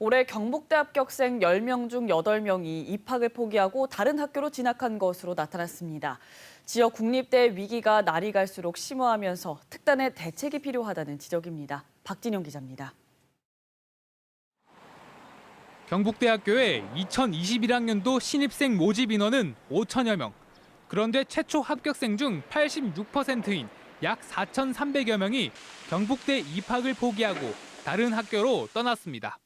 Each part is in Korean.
올해 경북대 합격생 10명 중 8명이 입학을 포기하고 다른 학교로 진학한 것으로 나타났습니다. 지역 국립대 위기가 날이 갈수록 심화하면서 특단의 대책이 필요하다는 지적입니다. 박진영 기자입니다. 경북대학교의 2021학년도 신입생 모집 인원은 5천여 명. 그런데 최초 합격생 중 86%인 약 4,300여 명이 경북대 입학을 포기하고 다른 학교로 떠났습니다.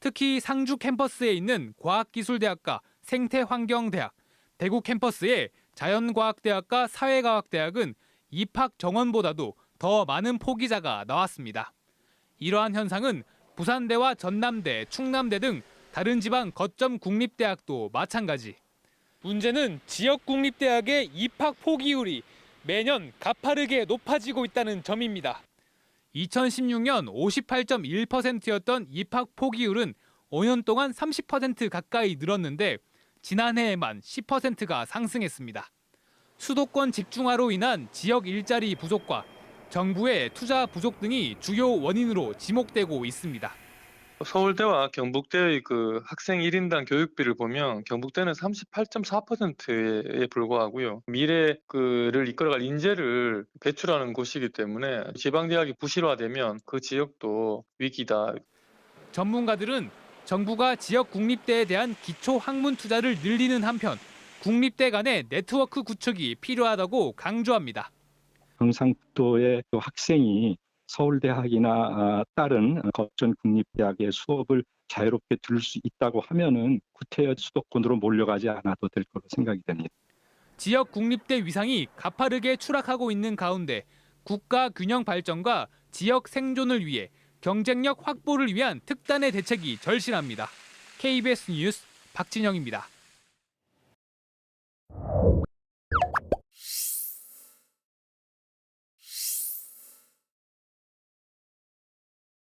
특히 상주 캠퍼스에 있는 과학기술대학과 생태환경대학, 대구 캠퍼스의 자연과학대학과 사회과학대학은 입학 정원보다도 더 많은 포기자가 나왔습니다. 이러한 현상은 부산대와 전남대, 충남대 등 다른 지방 거점 국립대학도 마찬가지. 문제는 지역 국립대학의 입학 포기율이 매년 가파르게 높아지고 있다는 점입니다. 2016년 58.1%였던 입학 포기율은 5년 동안 30% 가까이 늘었는데 지난해에만 10%가 상승했습니다. 수도권 집중화로 인한 지역 일자리 부족과 정부의 투자 부족 등이 주요 원인으로 지목되고 있습니다. 서울대와 경북대의 그 학생 1인당 교육비를 보면 경북대는 38.4%에 불과하고요. 미래 그를 이끌어갈 인재를 배출하는 곳이기 때문에 지방대학이 부실화되면 그 지역도 위기다. 전문가들은 정부가 지역 국립대에 대한 기초 학문 투자를 늘리는 한편 국립대 간의 네트워크 구축이 필요하다고 강조합니다. 경상북도의 그 학생이 서울대학이나 아, 다른 거점 국립대학의 수업을 자유롭게 들을 수 있다고 하면은 구태여 수도권으로 몰려가지 않아도 될 거로 생각이 됩니다. 지역 국립대 위상이 가파르게 추락하고 있는 가운데 국가 균형 발전과 지역 생존을 위해 경쟁력 확보를 위한 특단의 대책이 절실합니다. KBS 뉴스 박진영입니다.